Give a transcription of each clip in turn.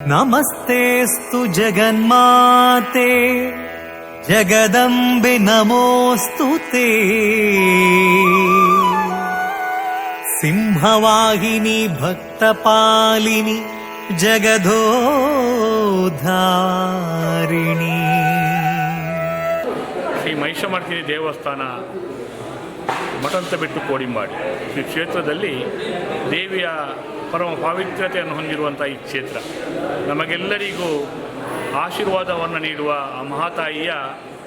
ನಮಸ್ತೆಸ್ತು ಜಗನ್ಮಾತೆ ಜಗದಂಬೆ ನಮೋಸ್ತು ತೇ ಸಿಂಹವಾಹಿನಿ ಭಕ್ತಪಾಲಿನಿ ಜಗಧೋಧಾರಿಣಿ ಶ್ರೀ ಮಹಿಷಮರ್ತಿನಿ ದೇವಸ್ಥಾನ ಮಠಂತ ಬಿಟ್ಟು ಕೋಡಿ ಈ ಕ್ಷೇತ್ರದಲ್ಲಿ ದೇವಿಯ ಪರಮ ಪಾವಿತ್ರ್ಯತೆಯನ್ನು ಹೊಂದಿರುವಂಥ ಈ ಕ್ಷೇತ್ರ. ನಮಗೆಲ್ಲರಿಗೂ ಆಶೀರ್ವಾದವನ್ನು ನೀಡುವ ಆ ಮಹಾತಾಯಿಯ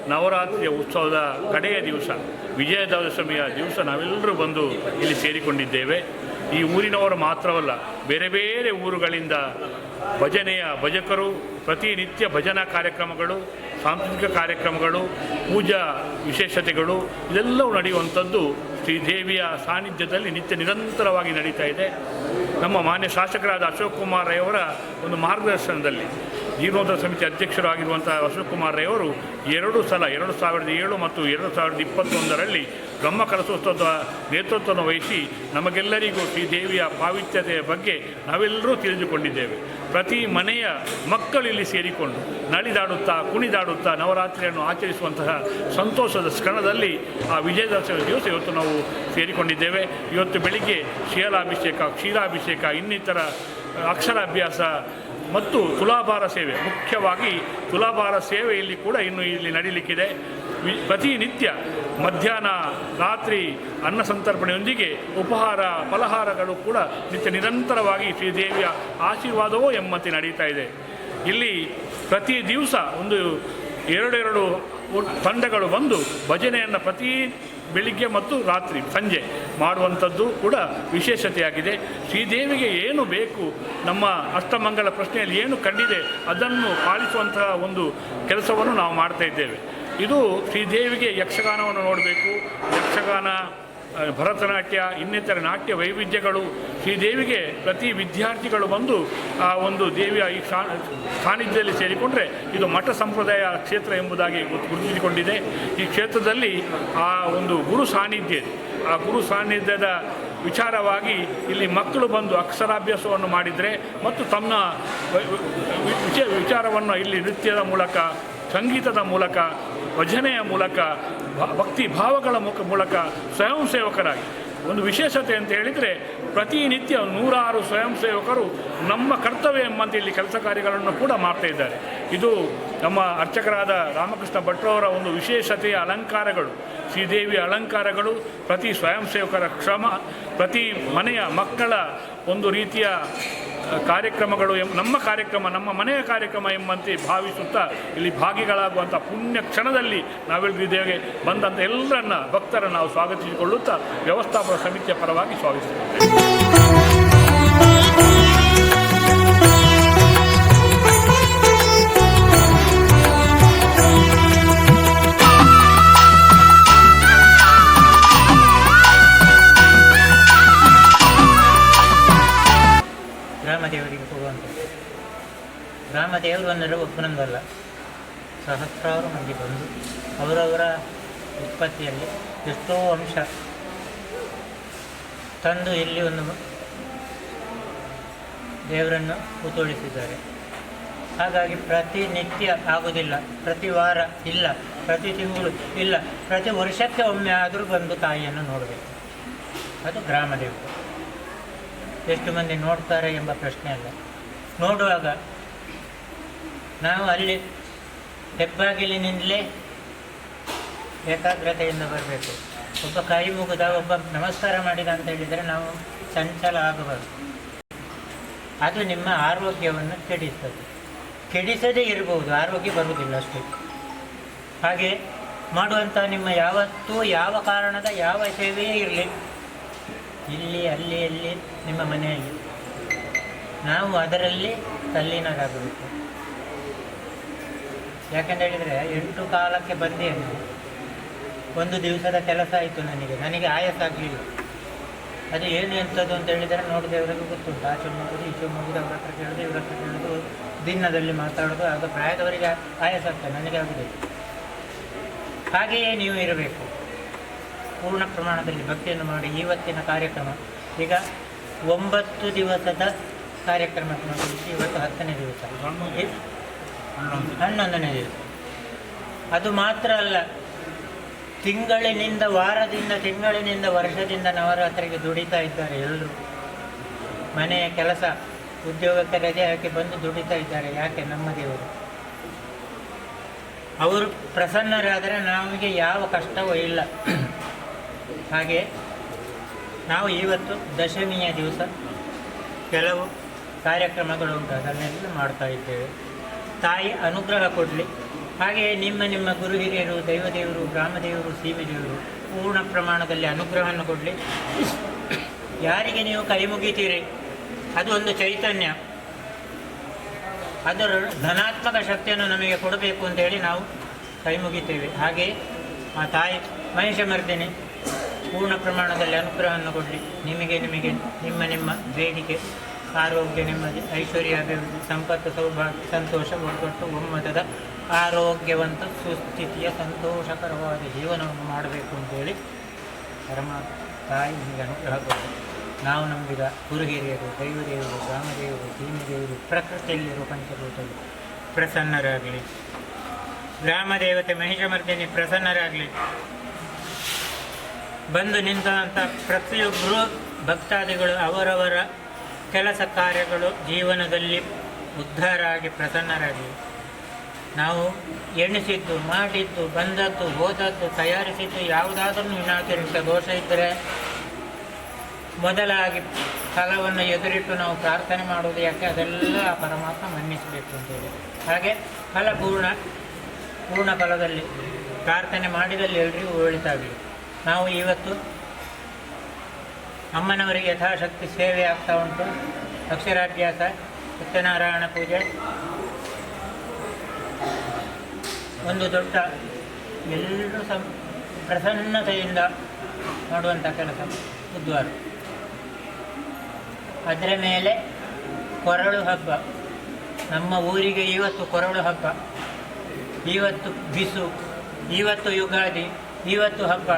ನವರಾತ್ರಿಯ ಉತ್ಸವದ ಕಡೆಯ ದಿವಸ ವಿಜಯದಶಮಿಯ ದಿವಸ ನಾವೆಲ್ಲರೂ ಬಂದು ಇಲ್ಲಿ ಸೇರಿಕೊಂಡಿದ್ದೇವೆ. ಈ ಊರಿನವರು ಮಾತ್ರವಲ್ಲ, ಬೇರೆ ಬೇರೆ ಊರುಗಳಿಂದ ಭಜನೆಯ ಭಜಕರು, ಪ್ರತಿನಿತ್ಯ ಭಜನಾ ಕಾರ್ಯಕ್ರಮಗಳು, ಸಾಂಸ್ಕೃತಿಕ ಕಾರ್ಯಕ್ರಮಗಳು, ಪೂಜಾ ವಿಶೇಷತೆಗಳು, ಇದೆಲ್ಲವೂ ನಡೆಯುವಂಥದ್ದು ಶ್ರೀದೇವಿಯ ಸಾನ್ನಿಧ್ಯದಲ್ಲಿ ನಿತ್ಯ ನಿರಂತರವಾಗಿ ನಡೀತಾ ಇದೆ. ನಮ್ಮ ಮಾನ್ಯ ಶಾಸಕರಾದ ಅಶೋಕ್ ಕುಮಾರ್ ರೈಯವರ ಒಂದು ಮಾರ್ಗದರ್ಶನದಲ್ಲಿ ಜೀರ್ಣೋದ್ಧಾರ ಸಮಿತಿ ಅಧ್ಯಕ್ಷರಾಗಿರುವಂಥ ಅಶೋಕ್ ಕುಮಾರ್ ರೈಯವರು ಎರಡು ಸಲ, ಎರಡು ಸಾವಿರದ ಏಳು ಮತ್ತು ಎರಡು ಸಾವಿರದ ಇಪ್ಪತ್ತೊಂದರಲ್ಲಿ ಬ್ರಹ್ಮ ಕಲಸೋತ್ಸವದ ನೇತೃತ್ವವನ್ನು ವಹಿಸಿ ನಮಗೆಲ್ಲರಿಗೂ ಶ್ರೀದೇವಿಯ ಪಾವಿತ್ರ್ಯತೆಯ ಬಗ್ಗೆ ನಾವೆಲ್ಲರೂ ತಿಳಿದುಕೊಂಡಿದ್ದೇವೆ. ಪ್ರತಿ ಮನೆಯ ಮಕ್ಕಳು ಇಲ್ಲಿ ಸೇರಿಕೊಂಡು ನಳಿದಾಡುತ್ತಾ, ಕುಣಿದಾಡುತ್ತಾ, ನವರಾತ್ರಿಯನ್ನು ಆಚರಿಸುವಂತಹ ಸಂತೋಷದ ಕ್ಷಣದಲ್ಲಿ ಆ ವಿಜಯದಶಮಿ ದಿವಸ ಇವತ್ತು ನಾವು ಸೇರಿಕೊಂಡಿದ್ದೇವೆ. ಇವತ್ತು ಬೆಳಿಗ್ಗೆ ಶೀಲಾಭಿಷೇಕ, ಕ್ಷೀರಾಭಿಷೇಕ, ಇನ್ನಿತರ ಅಕ್ಷರಾಭ್ಯಾಸ ಮತ್ತು ತುಲಾಭಾರ ಸೇವೆ. ಮುಖ್ಯವಾಗಿ ತುಲಾಭಾರ ಸೇವೆಯಲ್ಲಿ ಕೂಡ ಇನ್ನು ಇಲ್ಲಿ ನಡೀಲಿಕ್ಕಿದೆ. ಪ್ರತಿನಿತ್ಯ ಮಧ್ಯಾಹ್ನ ರಾತ್ರಿ ಅನ್ನ ಸಂತರ್ಪಣೆಯೊಂದಿಗೆ ಉಪಹಾರ, ಫಲಹಾರಗಳು ಕೂಡ ನಿತ್ಯ ನಿರಂತರವಾಗಿ ಶ್ರೀದೇವಿಯ ಆಶೀರ್ವಾದವೋ ಎಂಬಂತೆ ನಡೀತಾ ಇದೆ. ಇಲ್ಲಿ ಪ್ರತಿ ದಿವಸ ಒಂದು ಎರಡೆರಡು ತಂಡಗಳು ಬಂದು ಭಜನೆಯನ್ನು ಪ್ರತಿ ಬೆಳಿಗ್ಗೆ ಮತ್ತು ರಾತ್ರಿ ಸಂಜೆ ಮಾಡುವಂಥದ್ದು ಕೂಡ ವಿಶೇಷತೆಯಾಗಿದೆ. ಶ್ರೀದೇವಿಗೆ ಏನು ಬೇಕು, ನಮ್ಮ ಅಷ್ಟಮಂಗಲ ಪ್ರಶ್ನೆಯಲ್ಲಿ ಏನು ಕಂಡಿದೆ ಅದನ್ನು ಪಾಲಿಸುವಂತಹ ಒಂದು ಕೆಲಸವನ್ನು ನಾವು ಮಾಡ್ತಾ ಇದ್ದೇವೆ. ಇದು ಶ್ರೀದೇವಿಗೆ ಯಕ್ಷಗಾನವನ್ನು ನೋಡಬೇಕು. ಯಕ್ಷಗಾನ ಭರತನಾಟ್ಯ, ಇನ್ನಿತರ ನಾಟ್ಯ ವೈವಿಧ್ಯಗಳು ಶ್ರೀದೇವಿಗೆ ಪ್ರತಿ ವಿದ್ಯಾರ್ಥಿಗಳು ಬಂದು ಆ ಒಂದು ದೇವಿಯ ಈ ಸಾನ್ನಿಧ್ಯದಲ್ಲಿ ಸೇರಿಕೊಂಡ್ರೆ ಇದು ಮಠ ಸಂಪ್ರದಾಯ ಕ್ಷೇತ್ರ ಎಂಬುದಾಗಿ ಗುರುತಿಸಿಕೊಂಡಿದೆ. ಈ ಕ್ಷೇತ್ರದಲ್ಲಿ ಆ ಒಂದು ಗುರು ಸಾನ್ನಿಧ್ಯ ಆ ಗುರು ಸಾನ್ನಿಧ್ಯದ ವಿಚಾರವಾಗಿ ಇಲ್ಲಿ ಮಕ್ಕಳು ಬಂದು ಅಕ್ಷರಾಭ್ಯಾಸವನ್ನು ಮಾಡಿದರೆ ಮತ್ತು ತಮ್ಮ ವಿಚಾರವನ್ನು ಇಲ್ಲಿ ನೃತ್ಯದ ಮೂಲಕ, ಸಂಗೀತದ ಮೂಲಕ ಭಜನೆಯ ಮೂಲಕ ಭಕ್ತಿ ಭಾವಗಳ ಮುಖ, ಮೂಲಕ ಸ್ವಯಂ ಸೇವಕರಾಗಿ. ಒಂದು ವಿಶೇಷತೆ ಅಂತ ಹೇಳಿದರೆ, ಪ್ರತಿನಿತ್ಯ ನೂರಾರು ಸ್ವಯಂ ಸೇವಕರು ನಮ್ಮ ಕರ್ತವ್ಯ ಎಂಬಂತೆ ಇಲ್ಲಿ ಕೆಲಸ ಕಾರ್ಯಗಳನ್ನು ಕೂಡ ಮಾಡ್ತಾ ಇದ್ದಾರೆ. ಇದು ನಮ್ಮ ಅರ್ಚಕರಾದ ರಾಮಕೃಷ್ಣ ಭಟ್ರವರ ಒಂದು ವಿಶೇಷತೆಯ ಅಲಂಕಾರಗಳು. ಶ್ರೀದೇವಿಯ ಅಲಂಕಾರಗಳು, ಪ್ರತಿ ಸ್ವಯಂ ಸೇವಕರ ಶ್ರಮ ಪ್ರತಿ ಮನೆಯ ಮಕ್ಕಳ ಒಂದು ರೀತಿಯ ಕಾರ್ಯಕ್ರಮಗಳು ಎಂ, ನಮ್ಮ ಕಾರ್ಯಕ್ರಮ, ನಮ್ಮ ಮನೆಯ ಕಾರ್ಯಕ್ರಮ ಎಂಬಂತೆ ಭಾವಿಸುತ್ತಾ ಇಲ್ಲಿ ಭಾಗಿಗಳಾಗುವಂಥ ಪುಣ್ಯ ಕ್ಷಣದಲ್ಲಿ ನಾವೆಲ್ಲರಿದ್ದೇವೆ ಬಂದಂಥ ಎಲ್ಲರನ್ನ ಭಕ್ತರನ್ನು ನಾವು ಸ್ವಾಗತಿಸಿಕೊಳ್ಳುತ್ತಾ ವ್ಯವಸ್ಥಾಪಕ ಸಮಿತಿಯ ಪರವಾಗಿ ಸ್ವಾಗತಿಸುತ್ತೇವೆ. ಗ್ರಾಮದೇವರು ಅನ್ನೋರು ಒಬ್ಬನೊಂದಲ್ಲ ಸಹಸ್ರಾರು ಮಂದಿ ಬಂದು ಅವರವರ ಉತ್ಪತ್ತಿಯಲ್ಲಿ ಎಷ್ಟೋ ಅಂಶ ತಂದು ಇಲ್ಲಿ ಒಂದು ದೇವರನ್ನು ಕೂತೊಳಿಸಿದ್ದಾರೆ ಹಾಗಾಗಿ ಪ್ರತಿನಿತ್ಯ ಆಗುವುದಿಲ್ಲ, ಪ್ರತಿ ವಾರ ಇಲ್ಲ, ಪ್ರತಿ ತಿಂಗಳು ಇಲ್ಲ, ಪ್ರತಿ ವರ್ಷಕ್ಕೆ ಒಮ್ಮೆ ಆದರೂ ಬಂದು ತಾಯಿಯನ್ನು ನೋಡಬೇಕು. ಅದು ಗ್ರಾಮದೇವರು. ಎಷ್ಟು ಮಂದಿ ನೋಡ್ತಾರೆ ಎಂಬ ಪ್ರಶ್ನೆ ಅಲ್ಲ. ನೋಡುವಾಗ ನಾವು ಅಲ್ಲಿ ಹೆಬ್ಬಾಗಿಲಿನಿಂದಲೇ ಏಕಾಗ್ರತೆಯಿಂದ ಬರಬೇಕು. ಒಬ್ಬ ಕೈ ಮುಗಿದ ಒಬ್ಬ ನಮಸ್ಕಾರ ಮಾಡಿದ ಅಂತ ಹೇಳಿದರೆ ನಾವು ಚಂಚಲ ಆಗಬಾರ್ದು. ಅದು ನಿಮ್ಮ ಆರೋಗ್ಯವನ್ನು ಕೆಡಿಸ್ತದೆ. ಕೆಡಿಸದೇ ಇರಬಹುದು, ಆರೋಗ್ಯ ಬರುವುದಿಲ್ಲ ಅಷ್ಟೇ. ಹಾಗೆ ಮಾಡುವಂಥ ನಿಮ್ಮ ಯಾವತ್ತೂ ಯಾವ ಕಾರಣದ ಯಾವ ಸೇವೆಯೇ ಇರಲಿ, ಇಲ್ಲಿ, ಅಲ್ಲಿ ಅಲ್ಲಿ ನಿಮ್ಮ ಮನೆಯಲ್ಲಿ ನಾವು ಅದರಲ್ಲಿ ತಲ್ಲೀನರಾಗಬೇಕು. ಯಾಕಂತ ಹೇಳಿದರೆ ಎಂಟು ಕಾಲಕ್ಕೆ ಬಂದೆ ಒಂದು ದಿವಸದ ಕೆಲಸ ಆಯಿತು ನನಗೆ. ನನಗೆ ಆಯಾಸ ಆಗಲಿಲ್ಲ. ಅದು ಏನು ಎಂಥದ್ದು ಅಂತ ಹೇಳಿದರೆ ನೋಡಿದವರಿಗೂ ಗೊತ್ತುಂಟು. ಆಚೆ ಹೋಗೋದು ಈಚೆ ಶಿವಮೊಗ್ಗದ ಅವ್ರ ಹತ್ರ ಕೇಳೋದು, ಇವ್ರ ಹತ್ರ ಕೇಳೋದು, ದಿನದಲ್ಲಿ ಮಾತಾಡೋದು. ಆಗ ಪ್ರಾಯದವರಿಗೆ ಆಯಾಸ ಆಗ್ತದೆ ನನಗೆ ಆಗಿದೆ ಹಾಗೆಯೇ ನೀವು ಇರಬೇಕು. ಪೂರ್ಣ ಪ್ರಮಾಣದಲ್ಲಿ ಭಕ್ತಿಯನ್ನು ಮಾಡಿ ಇವತ್ತಿನ ಕಾರ್ಯಕ್ರಮ. ಈಗ ಒಂಬತ್ತು ದಿವಸದ ಕಾರ್ಯಕ್ರಮಕ್ಕೆ ಇವತ್ತು ಹತ್ತನೇ ದಿವಸ. ಹನ್ನೊಂದನೇ ದಿವಸ. ಅದು ಮಾತ್ರ ಅಲ್ಲ, ತಿಂಗಳಿನಿಂದ, ವಾರದಿಂದ, ತಿಂಗಳಿನಿಂದ, ವರ್ಷದಿಂದ ನವರಾತ್ರಿಗೆ ದುಡಿತಾ ಇದ್ದಾರೆ ಎಲ್ಲರೂ ಮನೆಯ ಕೆಲಸ ಉದ್ಯೋಗಕ್ಕೆ ರಜೆ ಹಾಕಿ ಬಂದು ದುಡಿತಾ ಇದ್ದಾರೆ, ಯಾಕೆ ನಮ್ಮ ದೇವರು? ಅವರು ಪ್ರಸನ್ನರಾದರೆ ನಮಗೆ ಯಾವ ಕಷ್ಟವೂ ಇಲ್ಲ. ಹಾಗೆ ನಾವು ಇವತ್ತು ದಶಮಿಯ ದಿವಸ ಕೆಲವು ಕಾರ್ಯಕ್ರಮಗಳು ಉಂಟು, ಅದನ್ನೆಲ್ಲ ಮಾಡ್ತಾ ಇದ್ದೇವೆ. ತಾಯಿ ಅನುಗ್ರಹ ಕೊಡಲಿ. ಹಾಗೆ ನಿಮ್ಮ ನಿಮ್ಮ ಗುರು ಹಿರಿಯರು ದೈವದೇವರು, ಗ್ರಾಮದೇವರು, ಸೀಮೆದೇವರು ಪೂರ್ಣ ಪ್ರಮಾಣದಲ್ಲಿ ಅನುಗ್ರಹವನ್ನು ಕೊಡಲಿ. ಯಾರಿಗೆ ನೀವು ಕೈ ಮುಗಿತೀರಿ? ಅದು ಒಂದು ಚೈತನ್ಯ. ಅದರ ಧನಾತ್ಮಕ ಶಕ್ತಿಯನ್ನು ನಮಗೆ ಕೊಡಬೇಕು ಅಂತೇಳಿ ನಾವು ಕೈ ಮುಗಿತೇವೆ. ಹಾಗೆ ಆ ತಾಯಿ ಮಹಿಷ ಮರ್ದಿನಿ ಪೂರ್ಣ ಪ್ರಮಾಣದಲ್ಲಿ ಅನುಗ್ರಹವನ್ನು ಕೊಡಲಿ. ನಿಮಗೆ ನಿಮಗೆ ನಿಮ್ಮ ನಿಮ್ಮ ಬೇಡಿಕೆ. ಆರೋಗ್ಯ ನೆಮ್ಮದಿ ಐಶ್ವರ್ಯ ಅಭಿವೃದ್ಧಿ, ಸಂಪತ್ತು, ಸೌಭಾಗ್ಯ, ಸಂತೋಷ, ಒಗ್ಗಟ್ಟು, ಒಮ್ಮತದ ಆರೋಗ್ಯವಂತ ಸುಸ್ಥಿತಿಯ ಸಂತೋಷಕರವಾದ ಜೀವನವನ್ನು ಮಾಡಬೇಕು ಅಂತೇಳಿ ಪರಮಾತ್ಮ ತಾಯಿ ನಿಮಗೆ ಅನುಗ್ರಹ ನಾವು ನಂಬಿದ ಗುರು ಹಿರಿಯರು ದೈವದೇವರು ಗ್ರಾಮದೇವರು ಭೀಮದೇವರು, ಪ್ರಕೃತಿಯಲ್ಲಿರುವ ಪಂಚಭೂತರು ಪ್ರಸನ್ನರಾಗಲಿ. ಗ್ರಾಮದೇವತೆ ಮಹಿಷಮರ್ದಿನಿ ಪ್ರಸನ್ನರಾಗಲಿ. ಬಂದು ನಿಂತಹ ಪ್ರತಿಯೊಬ್ಬರು ಭಕ್ತಾದಿಗಳು ಅವರವರ ಕೆಲಸ ಕಾರ್ಯಗಳು ಜೀವನದಲ್ಲಿ ಉದ್ಧಾರಾಗಿ ಪ್ರಸನ್ನರಾಗಿ. ನಾವು ಎಣಿಸಿದ್ದು, ಮಾಡಿದ್ದು, ಬಂದದ್ದು, ಹೋದದ್ದು, ತಯಾರಿಸಿದ್ದು ಯಾವುದಾದ್ರೂ ವಿನಾತಿರಿಕ್ತ ದೋಷ ಇದ್ದರೆ ಮೊದಲಾಗಿ ಫಲವನ್ನು ಎದುರಿಟ್ಟು ನಾವು ಪ್ರಾರ್ಥನೆ ಮಾಡುವುದು ಯಾಕೆ? ಅದೆಲ್ಲ ಪರಮಾತ್ಮ ಮನ್ನಿಸಬೇಕು ಅಂತೇಳಿ ಹಾಗೆ ಫಲ ಪೂರ್ಣ ಪೂರ್ಣ ಫಲದಲ್ಲಿ ಪ್ರಾರ್ಥನೆ ಮಾಡಿದಲ್ಲಿ ಎಲ್ರಿಗೂ ಒಳಿತಾಗಲಿ ನಾವು ಇವತ್ತು ಅಮ್ಮನವರಿಗೆ ಯಥಾಶಕ್ತಿ ಸೇವೆ ಆಗ್ತಾ ಉಂಟು. ಅಕ್ಷರಾಭ್ಯಾಸ, ಸತ್ಯನಾರಾಯಣ ಪೂಜೆ. ಒಂದು ದೊಡ್ಡ ಎಲ್ಲರೂ ಸಂ, ಪ್ರಸನ್ನತೆಯಿಂದ ಮಾಡುವಂಥ ಕೆಲಸ, ಬುಧವಾರ. ಅದರ ಮೇಲೆ ಕೊರಳು ಹಬ್ಬ. ನಮ್ಮ ಊರಿಗೆ ಇವತ್ತು ಕೊರಳು ಹಬ್ಬ. ಇವತ್ತು ಬಿಸು, ಇವತ್ತು ಯುಗಾದಿ, ಇವತ್ತು ಹಬ್ಬ.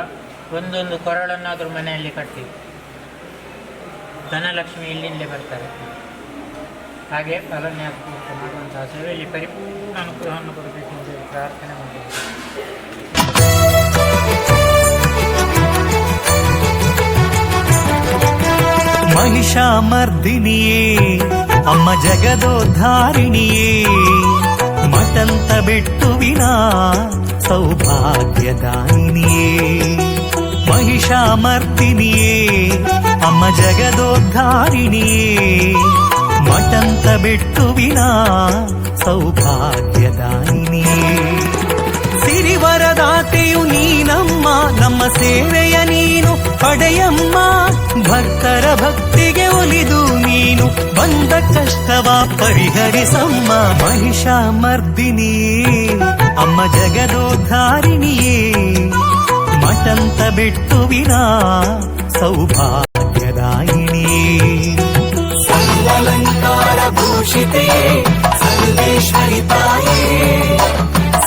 ಒಂದೊಂದು ಕೊರಳನ್ನಾದರೂ ಮನೆಯಲ್ಲಿ ಕಟ್ಟಿ ಧನಲಕ್ಷ್ಮಿ ಇಲ್ಲಿಂದಲೇ ಬರ್ತಾರೆ ಹಾಗೆ ಫಲನ್ಯಾಸ ಮಾಡುವಂತಹ ಸೇವೆಯಲ್ಲಿ ಪರಿಪೂರ್ಣ ಅನುಗ್ರಹವನ್ನು ಕೊಡಬೇಕು ಅಂತ ಹೇಳಿ ಪ್ರಾರ್ಥನೆ ಮಾಡಿದ್ದೇವೆ ಮಹಿಷಾಮರ್ದಿನಿಯೇ ಅಮ್ಮ ಜಗದೋದ್ಧಾರಿಣಿಯೇ ಮಟಂತ ಬೆಟ್ಟುವಿನ ಸೌಭಾಗ್ಯದಾಯಿನಿಯೇ ಮಹಿಷಾಮರ್ದಿನಿಯೇ, ಅಮ್ಮ ಜಗದೋದ್ಧಾರಿಣಿಯೇ. ಮಟಂತ ಬೆಟ್ಟುವಿನ ಸೌಭಾಗ್ಯದಾಯಿನಿಯೇ. ಸಿರಿವರದಾತೆಯು ನೀನಮ್ಮ, ನಮ್ಮ ಸೇವೆಯ ನೀನು. ಪಡೆಯಮ್ಮ, ಭಕ್ತರ ಭಕ್ತಿಗೆ ಒಲಿದು ನೀನು. ಬಂದ ಕಷ್ಟವ ಪರಿಹರಿಸಮ್ಮ ಮಹಿಷಾಮರ್ದಿನಿಯೇ. ಅಮ್ಮ ಜಗದೋದ್ಧಾರಿಣಿಯೇ ಮಟಂತ ಬೆಟ್ಟುವಿನ ಸೌಭಾಗ್ಯದಾಯಿನಿಯೇ ಸರ್ವಲಂಕಾರ ಭೂಷಿತೆ ಸರ್ವೇಶ್ವರಿ ತಾಯೇ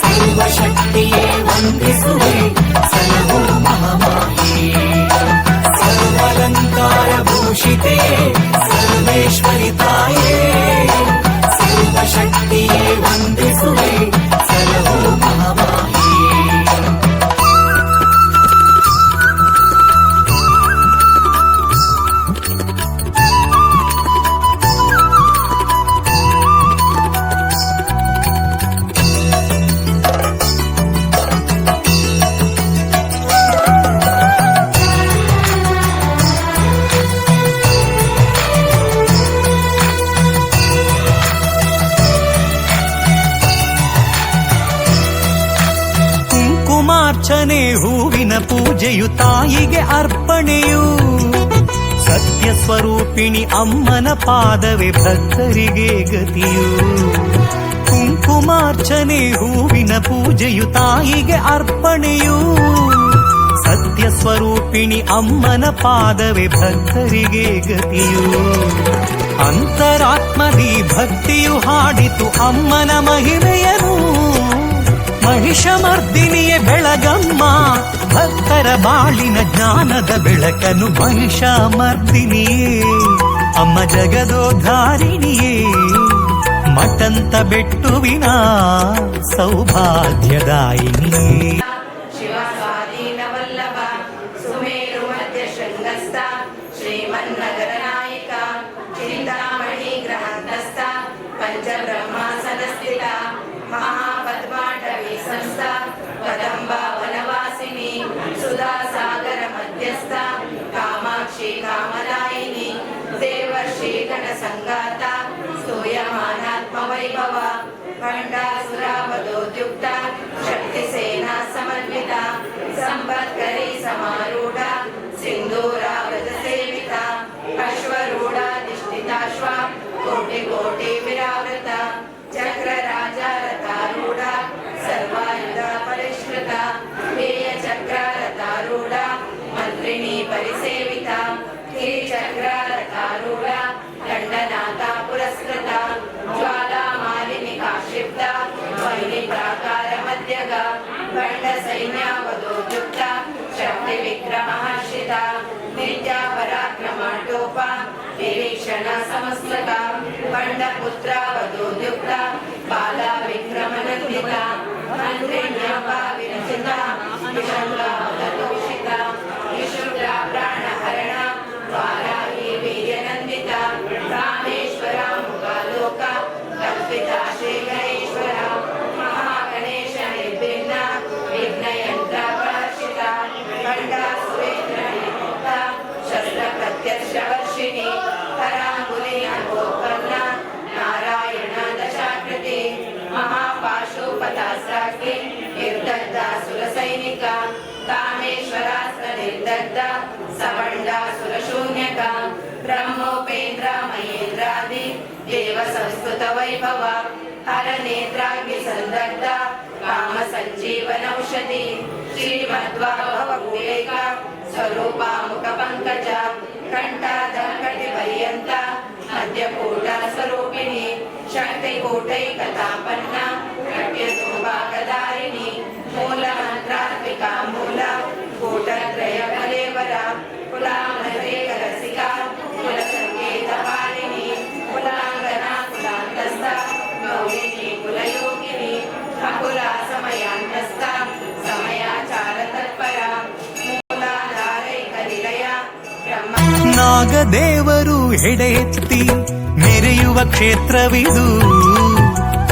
ಸರ್ವಶಕ್ತಿಯೇ ವಂದಿಸುವೆ ಸಲಹೋ ಮಹಾಮಾಯೇ ಸರ್ವಲಂಕಾರ ಭೂಷಿತೆ ಸರ್ವೇಶ್ವರಿ ತಾಯೇ ಸರ್ವಶಕ್ತಿಯೇ ವಂದಿಸುವೆ ಸಲಹೋ ಮಹಾಮಾಯೇ ಅಮ್ಮನ ಪಾದವೇ ಭಕ್ತರಿಗೆ ಗತಿಯು. ಕುಂಕುಮಾರ್ಚನೆ, ಹೂವಿನ ಪೂಜೆಯು ತಾಯಿಗೆ ಅರ್ಪಣೆಯು. ಸತ್ಯ ಸ್ವರೂಪಿಣಿ ಅಮ್ಮನ ಪಾದವೇ ಭಕ್ತರಿಗೆ ಗತಿಯು. ಅಂತರಾತ್ಮದಿ ಭಕ್ತಿಯು ಹಾಡಿತು ಅಮ್ಮನ ಮಹಿಮೆಯನು ಮಹಿಷಮರ್ದಿನಿಯೇ ಬೆಳಗಮ್ಮ ಭಕ್ತರ ಬಾಳಿನ ಜ್ಞಾನದ ಬೆಳಕನು ಮಹಿಷಮರ್ದಿನಿಯೇ. ಅಮ್ಮ ಜಗದೋಧಾರಿಣಿಯೇ ಮಟಂತ ಬೆಟ್ಟುವಿನ ಸೌಭಾಗ್ಯದಾಯಿನಿಯೇ. ಮಧ್ಯ ಶೃಂಗಸ್ಥ మధ్యస్థ కదంబ వనవాసిని సుధాసాగర మధ్యస్థ కామాక్షి కామదాయిని దేవర్షి గణ సంగాత సూయమానాత్మ వైభవ ఖండాసురావధోద్యుక్త శక్తిసేనా సమన్విత సంపత్కరి సమారూఢ సింధూరా వ్రజసేవిత అశ్వరూఢ నిష్ఠితాశ్వ కోటి కోటి విరావృత. ఆకార మధ్యగా బండ సైన్యావధోయుక్త శక్తి విగ్రమహర్షిత నిత్యా పరాక్రమాటోప నిరీక్షణ సమస్తక బండ పుత్రావధోయుక్త బాలా విక్రమనందిత మంత్రిణ్యాపా విరచిత విషంగా అవతోషిత. ఉదత్త సమండ సురశూన్యక బ్రహ్మోపేంద్ర మహేంద్రాది దేవ సంస్కృత వైభవ హర నేత్రాగ్ని సందగ్ధ కామ సంజీవనౌషధి శ్రీమద్వాభవకులేక స్వరూపాముఖ పంకజ కంఠాదంకటి పర్యంత మధ్యకూట స్వరూపిణి శక్తికూటైకతాపన్న కట్యదూపాకదారిణి మూలమంత్రాత్మికాంబు ಅಕುಲ ಸಮಯಾಂತಸ್ಥ ಸಮಯಾಚಾರ ತತ್ಪರ ನಾಗದೇವರು ಹೆಡೆ ಎತ್ತಿ ಮೆರೆಯುವ ಕ್ಷೇತ್ರವಿದು.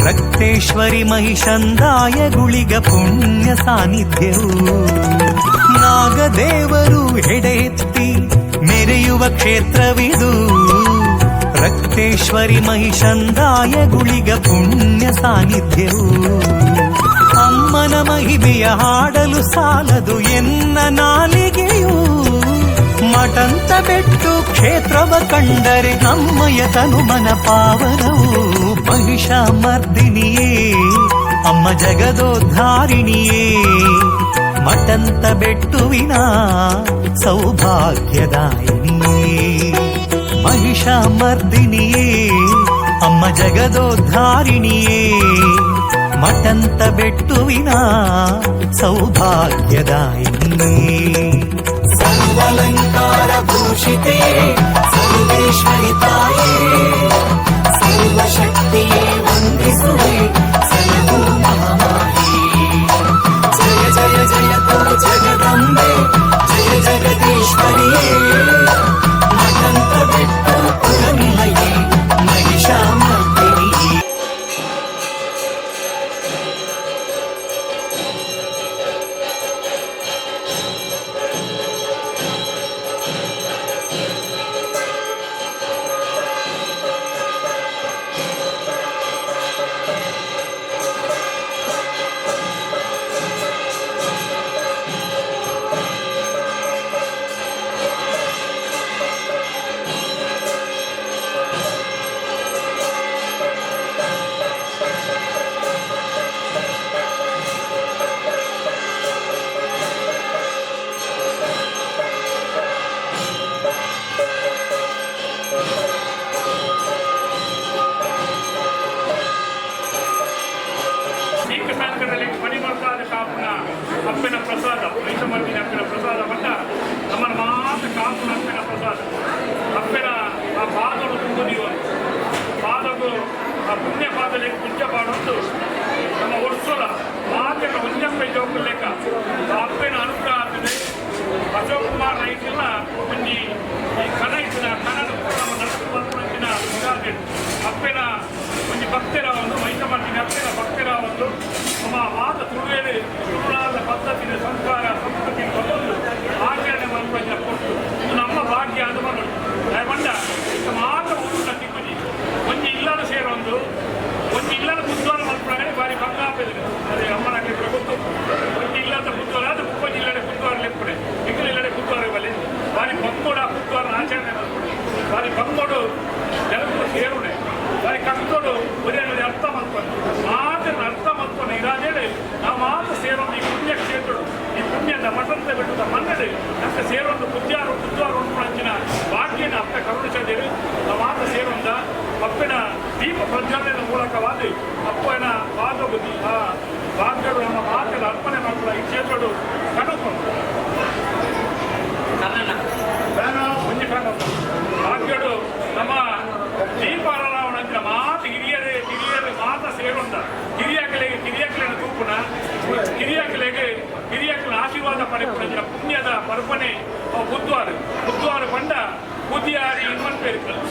ರಕ್ತೇಶ್ವರಿ ಮಹಿಷಂದಾಯ ಗುಳಿಗ ಪುಣ್ಯ ಸಾನ್ನಿಧ್ಯವು. ನಾಗದೇವರು ಹೆಡೆ ಎತ್ತಿ ಮೆರೆಯುವ ಕ್ಷೇತ್ರವಿದು. ರಕ್ತೇಶ್ವರಿ ಮಹಿಷಂದಾಯ ಗುಳಿಗ ಪುಣ್ಯ ಸಾನ್ನಿಧ್ಯವು. ಅಮ್ಮನ ಮಹಿಮೆಯ ಹಾಡಲು ಸಾಲದು ಎನ್ನ ನಾಲಿಗೆಯೂ? ಮಟಂತ ಬೆಟ್ಟು ಕ್ಷೇತ್ರವ ಕಂಡರೆ ತನು ಮನ ಪಾವನವು? ಮಹಿಷ ಮರ್ದಿನಿಯೇ, ಅಮ್ಮ ಜಗದೋದ್ಧಾರಿಣಿಯೇ ಮಟಂತ ಬೆಟ್ಟುವಿನ ಸೌಭಾಗ್ಯದಾಯಿನಿಯೇ. ಮಹಿಷ ಮರ್ದಿನಿಯೇ, ಅಮ್ಮ ಜಗದೋದ್ಧಾರಿಣಿಯೇ ಮಠಂತ ಬೆಟ್ಟುವಿನ ಸೌಭಾಗ್ಯದಾಯಿನಿಯೇ ಸರ್ವಲಂಕಾರ ಭೂಷಿತೆ ಸರ್ವೇಶ್ವರಿ ತಾಯೇ ಸರ್ವಶಕ್ತಿಯೇ ವಂದಿಸುವೆ ಸಲಹು ಮಹಾಮಾಯೇ ಜಯ ಜಯ ಜಯ ತೋ ಜಗದಂಬೆ ಜಯ ಜಗದೀಶ್ವರಿಯೇ ಈ ಮಠಂತ ಬಿಟ್ಟು ಬೆಟ್ಟದ ಮನ್ನಡೆ ಅಂತ ಸೇರೊಂದು ಬುದ್ಧಾರು ಬುದ್ಧವಾರು ಅಂಚಿನ ಬಾಕಿನ ಅಪ್ಪ ಕರುಣಿಸದಿರು ಮಾತ ಸೇರೊಂದ ಅಪ್ಪಿನ ದೀಪ ಪ್ರಜ್ವಲನೆಯ ಮೂಲಕವಾಗಿ ಅಪ್ಪನ ವಾದಬುದ್ಧಿ ಆ ಭಾಗ್ಯಗಳು ನಮ್ಮ ಮಾತಿನ ಅರ್ಪಣೆ ಮಾಡುವ ಈ ಕ್ಷೇತ್ರಗಳು ಕಣಕೊಂಡು ಮುಂಜಿ ಕಾಣುವುದು ಭಾಗ್ಯಗಳು ನಮ್ಮ ದೀಪಾರಾವಣ ಮಾತು ಹಿರಿಯರೇ ಹಿರಿಯರು ಮಾತ ಸೇರೊಂದ ಹಿರಿಯಕಲೆಗೆ ಕಿರಿಯಕಲಿನ ತೂಪುನ ಕಿರಿಯಕಲೆಗೆ ಹಿರಿಯಕುಲ ಆಶೀರ್ವಾದ ಪಡೆದುಕೊಂಡಿರ ಪುಣ್ಯದ ಪರ್ಪಣೆ ಬುದ್ಧವಾರು ಬುದ್ಧವಾರು ಬಂಡ ಬುದ್ಧಿಯಾರಿ ಮನ್ಪೇರುಗಳು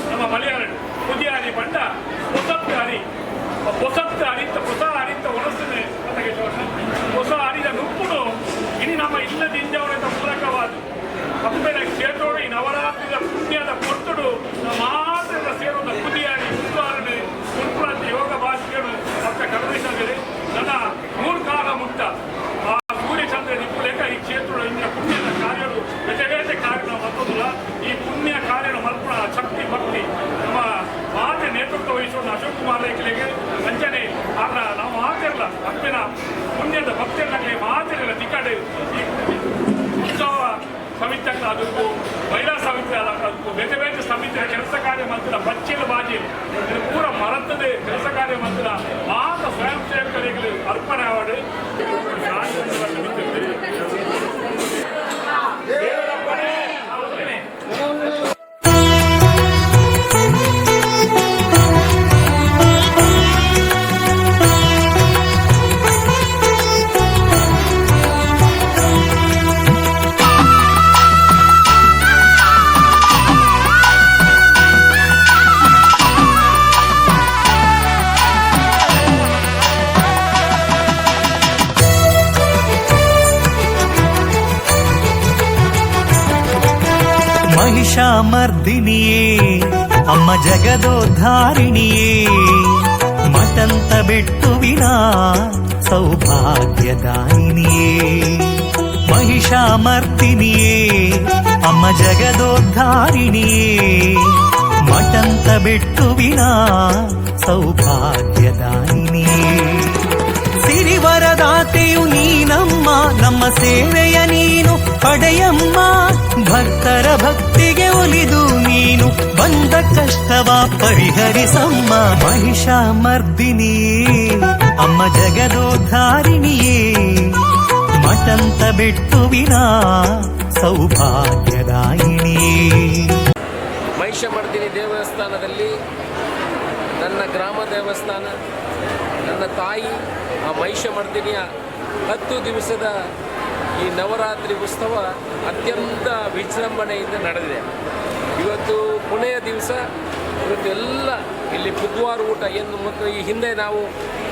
ಮಹಿಷಾಮರ್ದಿನಿಯೇ ಅಮ್ಮ ಜಗದೋದ್ಧಾರಿಣಿಯೇ ಮಟಂತ ಬೆಟ್ಟುವಿನ ಸೌಭಾಗ್ಯದಾಯಿನಿಯೇ ಮಹಿಷಾಮರ್ದಿನಿಯೇ ಅಮ್ಮ ಜಗದೋದ್ಧಾರಿಣಿಯೇ ಮಟಂತ ಬೆಟ್ಟುವಿನ ಸೌಭಾಗ್ಯದಾಯಿನಿಯೇ ಸಿರಿವರದಾತೆಯು ನೀನಮ್ಮ ನಮ್ಮ ಸೇವೆಯ ನೀನು ಪಡೆಯಮ್ಮ ಭಕ್ತರ ಭಕ್ತಿಗೆ ಒಲಿದು ನೀನು ಬಂದ ಕಷ್ಟವ ಪರಿಹರಿಸಮ್ಮ ಮಹಿಷಾಮರ್ದಿನಿಯೇ ಅಮ್ಮ ಜಗದೋದ್ಧಾರಿಣಿಯೇ ಮಟಂತ ಬೆಟ್ಟುವಿನ ಸೌಭಾಗ್ಯದಾಯಿನಿಯೇ ಮಹಿಷಮರ್ದಿನಿ ದೇವಸ್ಥಾನದಲ್ಲಿ ನನ್ನ ಗ್ರಾಮ ದೇವಸ್ಥಾನ, ನನ್ನ ತಾಯಿ ಆ ಮಹಿಷಮರ್ದಿನಿಯ ಹತ್ತು ದಿವಸದ ಈ ನವರಾತ್ರಿ ಉತ್ಸವ ಅತ್ಯಂತ ವಿಜೃಂಭಣೆಯಿಂದ ನಡೆದಿದೆ. ಇವತ್ತು ಕೊನೆಯ ದಿವಸ, ಇವತ್ತೆಲ್ಲ ಇಲ್ಲಿ ಬುಧವಾರ ಊಟ ಏನು ಮತ್ತು ಈ ಹಿಂದೆ ನಾವು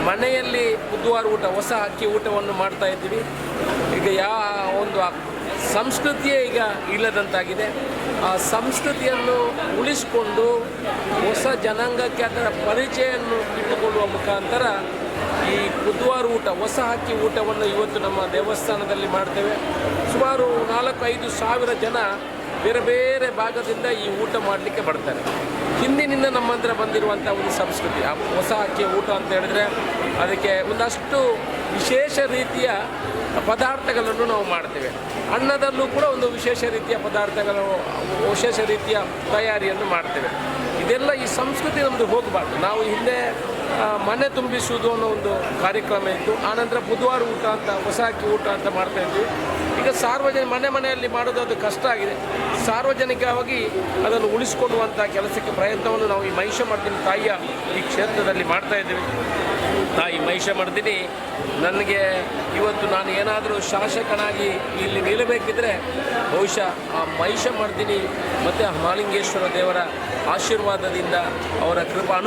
ಮನೆಯಲ್ಲಿ ಬುಧವಾರ ಊಟ, ಹೊಸ ಅಕ್ಕಿ ಊಟವನ್ನು ಮಾಡ್ತಾ ಇದ್ದೀವಿ. ಈಗ ಯಾವ ಒಂದು ಸಂಸ್ಕೃತಿಯೇ ಈಗ ಇಲ್ಲದಂತಾಗಿದೆ. ಆ ಸಂಸ್ಕೃತಿಯನ್ನು ಉಳಿಸಿಕೊಂಡು ಹೊಸ ಜನಾಂಗಕ್ಕೆ ಅದರ ಪರಿಚಯವನ್ನು ಇಟ್ಟುಕೊಳ್ಳುವ ಮುಖಾಂತರ ಈ ಬುಧವಾರ ಊಟ, ಹೊಸ ಹಕ್ಕಿ ಊಟವನ್ನು ಇವತ್ತು ನಮ್ಮ ದೇವಸ್ಥಾನದಲ್ಲಿ ಮಾಡ್ತೇವೆ. ಸುಮಾರು ನಾಲ್ಕು, ಐದು ಸಾವಿರ ಜನ ಬೇರೆ ಬೇರೆ ಭಾಗದಿಂದ ಈ ಊಟ ಮಾಡಲಿಕ್ಕೆ ಬರ್ತಾರೆ. ಹಿಂದಿನಿಂದ ನಮ್ಮ ಹತ್ರ ಬಂದಿರುವಂಥ ಒಂದು ಸಂಸ್ಕೃತಿ, ಆ ಹೊಸ ಹಕ್ಕಿ ಊಟ ಅಂತ ಹೇಳಿದ್ರೆ ಅದಕ್ಕೆ ಒಂದಷ್ಟು ವಿಶೇಷ ರೀತಿಯ ಪದಾರ್ಥಗಳನ್ನು ನಾವು ಮಾಡ್ತೇವೆ. ಅನ್ನದಲ್ಲೂ ಕೂಡ ಒಂದು ವಿಶೇಷ ರೀತಿಯ ಪದಾರ್ಥಗಳು ವಿಶೇಷ ರೀತಿಯ ತಯಾರಿಯನ್ನು ಮಾಡ್ತೇವೆ. ಇದೆಲ್ಲ ಈ ಸಂಸ್ಕೃತಿ ನಮ್ಮದು ಹೋಗಬಾರ್ದು. ನಾವು ಹಿಂದೆ ಮನೆ ತುಂಬಿಸುವುದು ಅನ್ನೋ ಒಂದು ಕಾರ್ಯಕ್ರಮ ಇತ್ತು. ಆನಂತರ ಬುಧವಾರ ಊಟ ಅಂತ ಹೊಸ ಅಕ್ಕಿ ಊಟ ಅಂತ ಮಾಡ್ತಾ ಇದ್ವಿ. ಈಗ ಸಾರ್ವಜನಿಕ, ಮನೆ ಮನೆಯಲ್ಲಿ ಮಾಡೋದು ಅದು ಕಷ್ಟ ಆಗಿದೆ. ಸಾರ್ವಜನಿಕವಾಗಿ ಅದನ್ನು ಉಳಿಸಿಕೊಡುವಂಥ ಕೆಲಸಕ್ಕೆ ಪ್ರಯತ್ನವನ್ನು ನಾವು ಈ ಮಹಿಷ ಮಾಡ್ತೀನಿ ತಾಯಿಯ ಈ ಕ್ಷೇತ್ರದಲ್ಲಿ ಮಾಡ್ತಾ ಇದ್ದೀವಿ. ತಾಯಿ ಮಹಿಷ ಮಾಡ್ತೀನಿ ನನಗೆ ಇವತ್ತು ನಾನು ಏನಾದರೂ ಶಾಸಕನಾಗಿ ಇಲ್ಲಿ ನಿಲ್ಲಬೇಕಿದ್ರೆ ಬಹುಶಃ ಆ ಮಹಿಷ ಮಾಡ್ತೀನಿ ಮತ್ತು ಮಾಲಿಂಗೇಶ್ವರ ದೇವರ ಆಶೀರ್ವಾದದಿಂದ ಅವರ ಕೃಪಾ